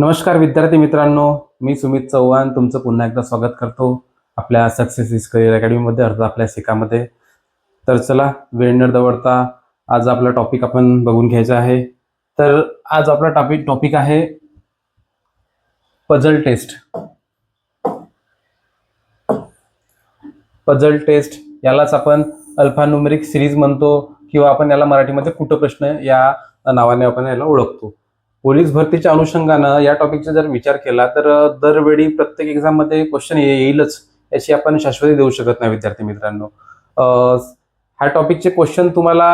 नमस्कार विद्यार्थी मित्रांनो मी सुमित चव्हाण तुमचं पुन्हा एकदा स्वागत करतो आपल्या सक्सेस इज करिअर अकॅडमीमध्ये अर्थात आपल्या शिकामध्ये. तर चला वेळ न दवडता आज आपला टॉपिक आपण बघून घ्यायचा आहे. तर आज आपला टॉपिक टॉपिक आहे पझल टेस्ट पझल टेस्ट यालाच आपण अल्फान्युमेरिक सिरीज म्हणतो किंवा आपण याला मराठीमध्ये कुठं प्रश्न या नावाने आपण याला ओळखतो. पोलीस भरतीच्या अनुषंगानं या टॉपिकचा जर विचार केला तर दरवेळी प्रत्येक एक्झाममध्ये क्वेश्चन येईलच याची आपण शाश्वती देऊ शकत नाही विद्यार्थी मित्रांनो. ह्या टॉपिकचे क्वेश्चन तुम्हाला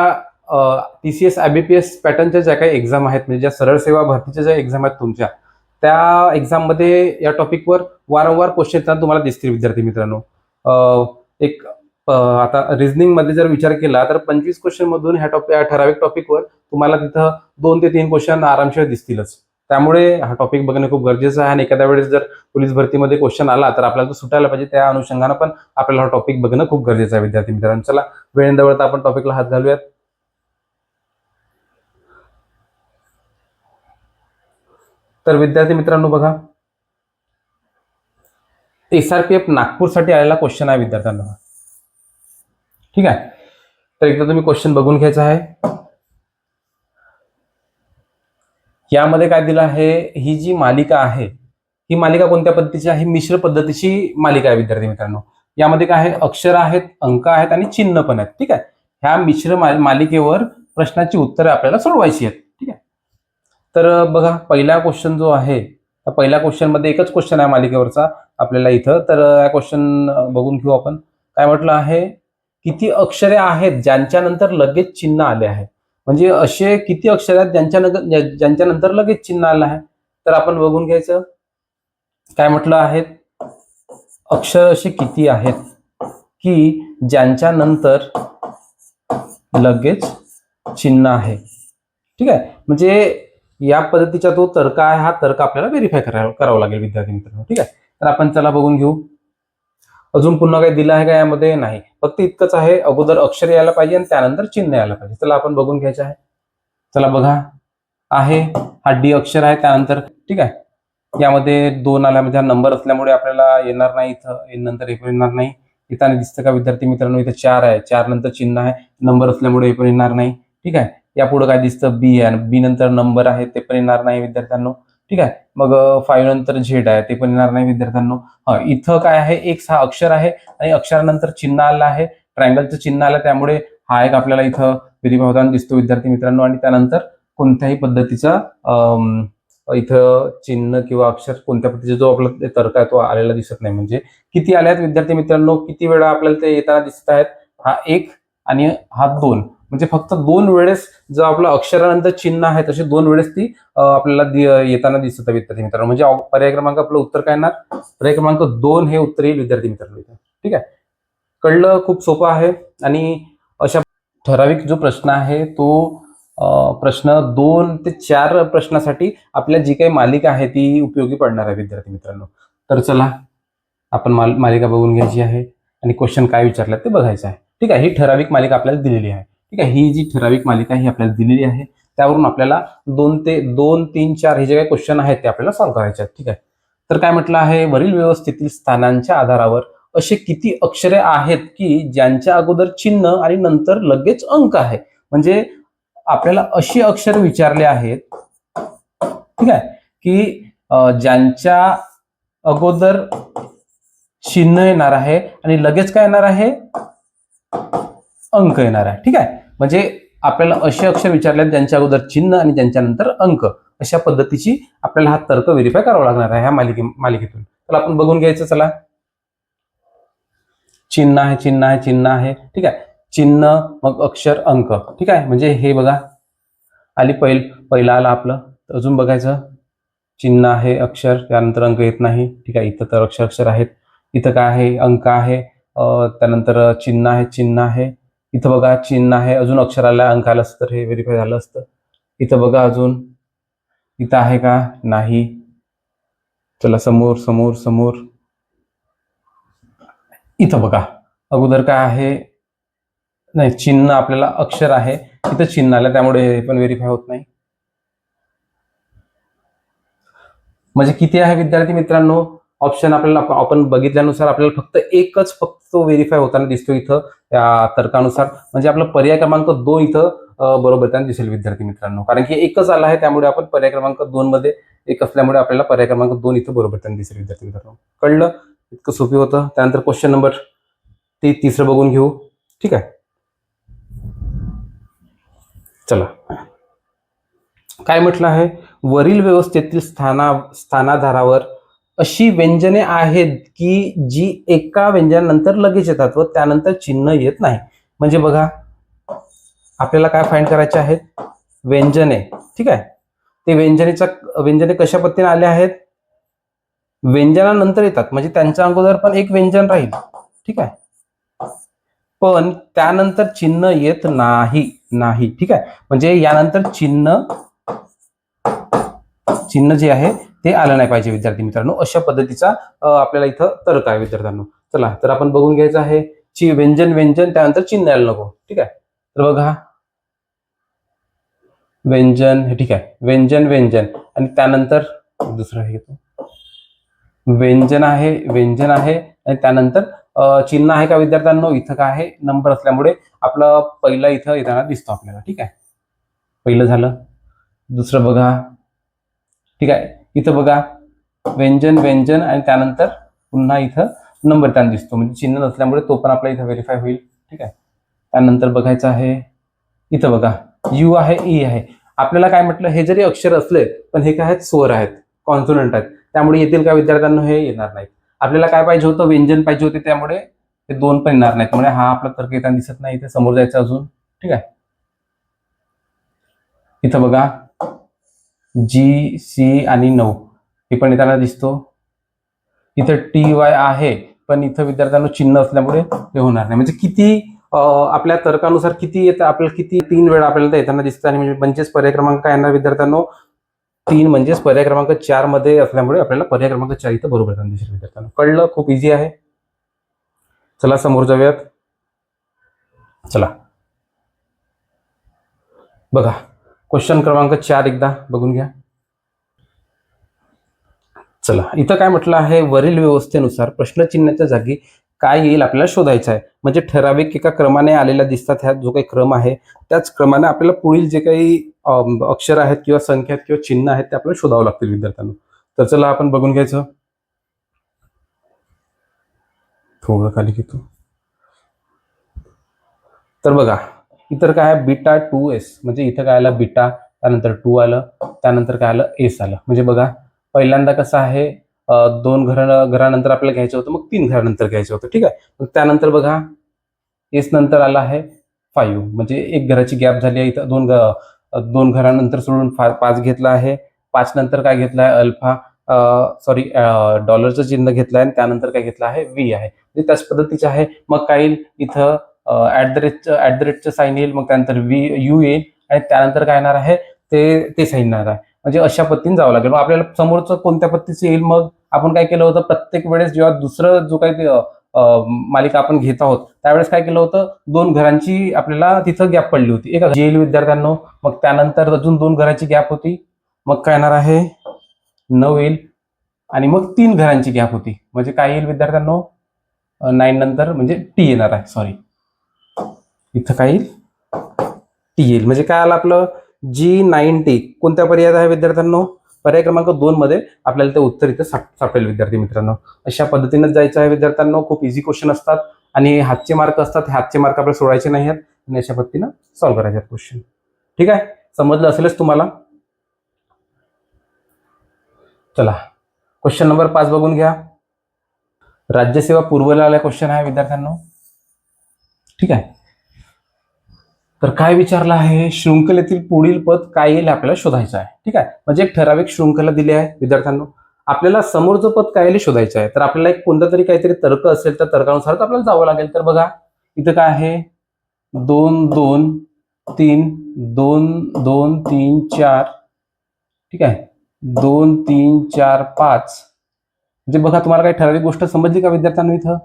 T C S I B P S पॅटर्नच्या ज्या काही एक्झाम आहेत म्हणजे ज्या सरळ सेवा भरतीच्या ज्या एक्झाम आहेत तुमच्या त्या एक्झाममध्ये या टॉपिकवर वारंवार क्वेश्चन येताना तुम्हाला दिसतील विद्यार्थी मित्रांनो. एक आता रिझनिंगमध्ये जर विचार केला तर पंचवीस क्वेश्चन मधून ह्या टॉपिक ठराविक टॉपिकवर तुम्हाला तिथं दोन ते तीन क्वेश्चन आरामशीर दिसतीलच. त्यामुळे हा टॉपिक बघणं खूप गरजेचं आहे. आणि एखाद्या वेळेस जर पोलीस भरतीमध्ये क्वेश्चन आला तर आपल्याला तो सुटायला पाहिजे. त्या अनुषंगानं पण आपल्याला हा टॉपिक बघणं खूप गरजेचं आहे विद्यार्थी मित्रांनो. चला वेळ दवडता आपण टॉपिकला हात घालूयात. तर विद्यार्थी मित्रांनो बघा. एसआरपीएफ नागपूरसाठी आलेला क्वेश्चन आहे विद्यार्थ्यांना. ठीक आहे? तर एकदा तुम्ही क्वेश्चन बघून घ्यायचा आहे. यामध्ये काय दिलं आहे? ही जी मालिका आहे ही मालिका कोणत्या पद्धतीची आहे? मिश्र पद्धतीची मालिका आहे विद्यार्थी मित्रांनो. यामध्ये काय आहे? अक्षर आहेत अंक आहेत आणि चिन्ह पण आहेत. ठीक आहे? ह्या मिश्र मालिकेवर प्रश्नाची उत्तरे आपल्याला सोडवायची आहेत. ठीक आहे? तर बघा पहिला क्वेश्चन जो आहे त्या पहिल्या क्वेश्चनमध्ये एकच क्वेश्चन आहे मालिकेवरचा आपल्याला इथं. तर या हा क्वेश्चन बघून घेऊ आपण. काय म्हटलं आहे? किती अक्षरे आहेत ज्यांच्यानंतर लगेच चिन्ह आले आहे? म्हणजे असे किती अक्षर आहेत ज्यांच्या ज्यांच्यानंतर लगेच चिन्ह आलं आहे? तर आपण बघून घ्यायचं. काय म्हटलं आहे? अक्षर असे किती आहेत की ज्यांच्या नंतर लगेच चिन्ह आहे? ठीक आहे? म्हणजे या पद्धतीचा तो तर्क आहे हा तर्क आपल्याला व्हेरीफाय करावा करावा लागेल विद्यार्थी मित्रांनो. ठीक आहे? तर आपण चला बघून घेऊ. अजून पुन्हा काही दिलं आहे का यामध्ये? नाही. फक्त इतकंच आहे अगोदर अक्षर यायला पाहिजे आणि त्यानंतर चिन्ह यायला पाहिजे. चला आपण बघून घ्यायचं आहे. चला बघा. आहे हा डी अक्षर आहे त्यानंतर ठीक आहे. यामध्ये दोन आल्या म्हणजे हा नंबर असल्यामुळे आपल्याला येणार नाही इथं. नंतर हे पण येणार नाही. इथं दिसतं का विद्यार्थी मित्रांनो इथं चार आहे. चार नंतर चिन्ह आहे. नंबर असल्यामुळे हे पण येणार नाही. ठीक आहे. यापुढे काय दिसतं? बी आहे. बी नंतर नंबर आहे ते पण येणार नाही विद्यार्थ्यांनो. ठीक आहे. मग फाईव्ह नंतर झेड आहे ते पण येणार नाही विद्यार्थ्यांनो. हा इथं काय आहे? एक हा अक्षर आहे आणि अक्षरानंतर चिन्ह आलं आहे. ट्रायंगलचं चिन्ह आलं त्यामुळे हा एक आपल्याला इथं व्हेरीफाय दिसतो विद्यार्थी मित्रांनो. आणि त्यानंतर कोणत्याही पद्धतीचा इथं चिन्ह किंवा अक्षर कोणत्या पद्धतीचा जो आपला तर्क आहे तो आलेला दिसत नाही. म्हणजे किती आल्यात आहेत विद्यार्थी मित्रांनो? किती वेळा आपल्याला ते येताना दिसत आहेत? हा एक आणि हा दोन. म्हणजे फक्त दोन वेळेस जो आपला अक्षरानंतर चिन्ह आहे तसे दोन वेळेस ती आपल्याला येताना दिसत आहे विद्यार्थी मित्रांनो. म्हणजे पर्याय क्रमांक आपलं उत्तर काय येणार? पर्याय क्रमांक दोन हे उत्तर येईल विद्यार्थी मित्रांनो ठीक आहे? कळलं खूप सोपं आहे. आणि अशा ठराविक जो प्रश्न आहे तो प्रश्न दोन ते चार प्रश्नासाठी आपल्या जी काही मालिका आहे ती उपयोगी पडणार आहे विद्यार्थी मित्रांनो. तर चला आपण माल मालिका बघून घ्यायची आहे. आणि क्वेश्चन काय विचारलं ते बघायचं आहे. ठीक आहे? ही ठराविक मालिका आपल्याला दिलेली आहे. ठीक आहे? ही जी ठराविक मालिका ही आपल्याला दिलेली आहे. त्यावरून आपल्याला दोन ते दोन तीन चार हे जे काही क्वेश्चन आहेत ते आपल्याला सॉल्व्ह करायचे आहेत. ठीक आहे? तर काय म्हटलं आहे? वरील व्यवस्थेतील स्थानांच्या आधारावर असे किती अक्षरे आहेत की ज्यांच्या अगोदर चिन्ह आणि नंतर लगेच अंक आहे? म्हणजे आपल्याला अशी अक्षर विचारले आहेत ठीक आहे की ज्यांच्या अगोदर चिन्ह येणार आहे आणि लगेच काय येणार आहे? अंक येणार आहे. ठीक आहे? म्हणजे आपल्याला असे अक्षर विचारले आहेत ज्यांच्या अगोदर चिन्ह आणि त्यांच्यानंतर अंक अशा पद्धतीची आपल्याला हा तर्क व्हेरीफाय करावा लागणार आहे ह्या मालिके मालिकेतून. तर आपण बघून घ्यायचं चला. चिन्ह आहे चिन्ह आहे चिन्ह आहे. ठीक आहे. चिन्ह मग अक्षर अंक. ठीक आहे? म्हणजे हे बघा. आली पहिल पहिला आला आपलं. अजून बघायचं. चिन्ह आहे अक्षर. त्यानंतर अंक येत नाही. ठीक आहे इथं तर अक्षर अक्षर आहेत. इथं काय आहे? अंक आहे. त्यानंतर चिन्ह आहे चिन्ह आहे. इथं बघा चिन्ह आहे. अजून अक्षराला अंक आलं असतं तर हे व्हेरीफाय झालं असतं. इथं बघा अजून. इथं आहे का? नाही. चला समोर समोर समोर. इथं बघा. अगोदर काय आहे? नाही चिन्ह आपल्याला अक्षर आहे. इथं चिन्ह आलं त्यामुळे हे पण व्हेरीफाय होत नाही. म्हणजे किती आहे विद्यार्थी मित्रांनो? ऑप्शन आपल्याला आपण बघितल्यानुसार आपल्याला फक्त एकच फक्त व्हेरीफाय होताना दिसतो इथं या तर्कानुसार. म्हणजे आपला पर्याय क्रमांक दोन इथं बरोबर त्यांना दिसेल विद्यार्थी मित्रांनो. कारण की एकच आला आहे त्यामुळे आपण पर्याय क्रमांक दोन मध्ये एक असल्यामुळे आपल्याला पर्याय क्रमांक दोन इथं बरोबर त्यांना दिसेल विद्यार्थी मित्रांनो. कळलं? इतकं सोपी होतं. त्यानंतर क्वेश्चन नंबर ते तिसरं बघून घेऊ. ठीक आहे? चला. काय म्हटलं आहे? वरील व्यवस्थेतील स्थाना स्थानाधारावर अशी व्यंजने आहेत की जी एका व्यंजनानंतर लगेच येतात व त्यानंतर चिन्ह येत नाही. म्हणजे बघा आपल्याला काय फाईंड करायचे आहेत? व्यंजने. ठीक आहे? ते व्यंजनेच्या व्यंजने कशा पद्धतीने आले आहेत? व्यंजनानंतर येतात. म्हणजे त्यांच्या अगोदर पण एक व्यंजन राहील. ठीक आहे? पण त्यानंतर चिन्ह येत नाही. नाही. ठीक आहे? म्हणजे यानंतर चिन्ह चिन्ह जे आहे ते आलं नाही पाहिजे विद्यार्थी मित्रांनो. अशा पद्धतीचा आपल्याला इथं तर्क आहे विद्यार्थ्यांनो. चला तर आपण बघून घ्यायचं आहे. ची व्यंजन व्यंजन त्यानंतर चिन्ह यायला नको. ठीक आहे? तर बघा. व्यंजन हे ठीक आहे. व्यंजन व्यंजन. आणि त्यानंतर दुसरं हे घेतो. व्यंजन आहे व्यंजन आहे. आणि त्यानंतर चिन्ह आहे का विद्यार्थ्यांनो? इथं काय आहे? नंबर असल्यामुळे आपलं पहिलं इथं येताना दिसतो आपल्याला. ठीक आहे? पहिलं झालं. दुसरं बघा. ठीक आहे? इथं बघा व्यंजन व्यंजन आणि त्यानंतर पुन्हा इथं नंबर त्यांना दिसतो. म्हणजे चिन्ह नसल्यामुळे तो पण आपला इथं व्हेरीफाय होईल. ठीक आहे? त्यानंतर बघायचं आहे इथं बघा यू आहे ई आहे. आपल्याला काय म्हटलं हे जरी अक्षर असले पण हे काय आहेत? स्वर आहेत. कॉन्सोनंट आहेत. त्यामुळे येतील का विद्यार्थ्यांना? हे येणार नाहीत. आपल्याला काय पाहिजे होतं? व्यंजन पाहिजे होते त्यामुळे ते दोन पण येणार नाहीत. म्हणजे हा आपला तर्क येताना दिसत नाही. इथे समोर जायचं अजून. ठीक आहे? इथं बघा जी सी आणि नऊ. हे पण येताना दिसतो. इथं टी वाय आहे पण इथं विद्यार्थ्यांना चिन्ह असल्यामुळे हे होणार नाही. म्हणजे किती आपल्या तर्कानुसार किती येतं आपल्याला किती तीन वेळा आपल्याला येताना दिसतं आणि म्हणजे म्हणजेच पर्याय क्रमांक काय येणार विद्यार्थ्यांनो? तीन म्हणजेच पर्याय क्रमांक चारमध्ये असल्यामुळे आपल्याला पर्याय क्रमांक चार इथं बरोबर येताना दिसेल विद्यार्थ्यांना. कळलं? खूप इझी आहे. चला समोर जाऊयात. चला. बघा. क्वेश्चन क्रमांक चार एकदा बघून घ्या. चला इथं काय म्हटलं आहे? वरील व्यवस्थेनुसार प्रश्नचिन्हाच्या जागी काय येईल आपल्याला शोधायचं आहे. म्हणजे ठराविक एका क्रमाने आलेल्या दिसतात ह्या जो काही क्रम आहे त्याच क्रमाने आपल्याला पुढील जे काही अक्षर आहेत किंवा संख्या आहेत किंवा चिन्ह आहेत ते आपल्याला शोधावं लागतील विद्यार्थ्यांना. तर चला आपण बघून घ्यायचं. थोडं खाली घेतो. तर बघा इतर काय आहे? Beta two S. म्हणजे इथं काय आलं? बीटा त्यानंतर टू आलं त्यानंतर काय आलं? एस आलं. म्हणजे बघा पहिल्यांदा कसं आहे दोन घर घरानंतर आपल्याला घ्यायचं होतं मग तीन घरानंतर घ्यायचं होतं. ठीक आहे? मग त्यानंतर बघा एस नंतर आला आहे फाईव्ह. म्हणजे एक घराची गॅप झाली आहे इथं. दोन दोन घरानंतर सोडून फा पाच घेतला आहे. पाच नंतर काय घेतला आहे? अल्फा सॉरी डॉलरचं चिन्ह घेतलं आहे. आणि त्यानंतर काय घेतलं आहे? व्ही आहे. म्हणजे त्याच पद्धतीचे आहे. मग काही इथं at the rate at the रेटचं साईन येईल मग त्यानंतर व्ही यू येईल आणि त्यानंतर काय येणार आहे? ते ते साईन येणार आहे. म्हणजे अशा पद्धतीने जावं लागेल. मग आपल्याला समोरचं कोणत्या पद्धतीचं येईल? मग आपण काय केलं होतं? प्रत्येक वेळेस जेव्हा दुसरं जो काही मालिका आपण घेत आहोत त्यावेळेस काय केलं होतं? दोन घरांची आपल्याला तिथं गॅप पडली होती. एक येईल विद्यार्थ्यांनो मग त्यानंतर अजून दोन घराची गॅप होती. मग काय येणार आहे? नऊ येईल. आणि मग तीन घरांची गॅप होती. म्हणजे काय येईल विद्यार्थ्यांनो? नाईन नंतर म्हणजे टी येणार आहे. सॉरी इथं काय येईल. टी येईल म्हणजे काय आलं आपलं? जी नाईन्टी कोणत्या पर्यायात आहे विद्यार्थ्यांनो? पर्याय क्रमांक दोन मध्ये आपल्याला ते उत्तर इथं साप- सापडेल विद्यार्थी मित्रांनो. अशा पद्धतीनेच जायचं आहे विद्यार्थ्यांनो. खूप इझी क्वेश्चन असतात आणि हातचे मार्क असतात. हे हातचे मार्क आपल्याला सोडायचे नाही आहेत. आणि अशा पद्धतीनं सॉल्व्ह करायचे आहेत क्वेश्चन ठीक आहे? समजलं असेलच तुम्हाला? चला. क्वेश्चन नंबर पाच बघून घ्या. राज्यसेवा पूर्वला आला क्वेश्चन आहे विद्यार्थ्यांनो. ठीक आहे? तर काय विचारलं आहे? शृंखलेतील पुढील पद काय येईल आपल्याला शोधायचं आहे. ठीक आहे? म्हणजे एक ठराविक शृंखला दिली आहे विद्यार्थ्यांना. आपल्याला समोरचं पद काय येईल शोधायचं आहे. तर आपल्याला एक कोणता तरी काहीतरी तर्क असेल तर तर्कानुसारच आपल्याला जावं लागेल. तर बघा इथं काय आहे? दोन दोन तीन दोन दोन तीन चार. ठीक आहे? दोन तीन चार पाच. म्हणजे बघा तुम्हाला काही ठराविक गोष्ट समजली का विद्यार्थ्यांना इथं?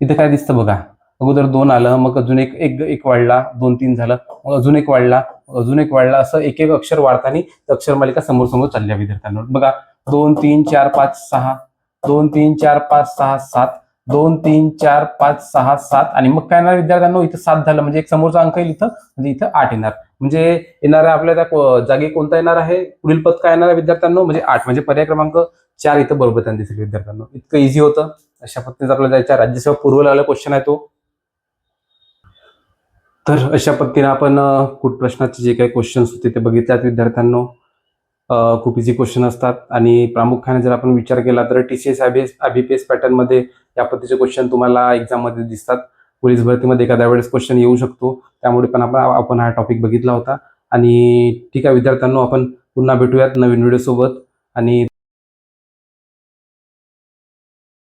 इथं काय दिसतं बघा? अगोदर दोन आलं मग अजून एक एक एक वाढला दोन तीन झालं मग अजून एक वाढला अजून एक वाढला असं एक एक अक्षर वाढताना अक्षर मालिका समोर समोर चालल्या विद्यार्थ्यांना बघा दोन तीन चार पाच सहा दोन तीन चार पाच सहा सात दोन तीन चार पाच सहा सात आणि मग काय येणार विद्यार्थ्यांना? इथं सात झालं म्हणजे एक समोरचा अंक येईल इथं म्हणजे इथं आठ येणार. म्हणजे येणाऱ्या आपल्या त्या जागी कोणता येणार आहे? पुढील पद काय येणार आहे म्हणजे आठ म्हणजे पर्याय क्रमांक चार इथं बरोबर त्यांना दिसेल विद्यार्थ्यांना. इतकं इझी होतं. अशा पद्धतीने आपल्याला जायच्या राज्यसेवा पूर्व लागला क्वेश्चन आहे तो. तर अशा पद्धतीने आपण कुठ प्रश्नाचे जे काही क्वेश्चन्स होते ते बघितल्यात विद्यार्थ्यांनो खूप इझी क्वेश्चन असतात. आणि प्रामुख्याने जर आपण विचार केला तर टी सी एस आयबीपीएस पॅटर्नमध्ये या पद्धतीचे क्वेश्चन तुम्हाला एक्झाममध्ये दिसतात. पोलीस भरतीमध्ये एखाद्या वेळेस क्वेश्चन येऊ शकतो. त्यामुळे पण आपण आपण हा टॉपिक बघितला होता. आणि ठीक आहे विद्यार्थ्यांनो आपण पुन्हा भेटूयात नवीन व्हिडिओसोबत आणि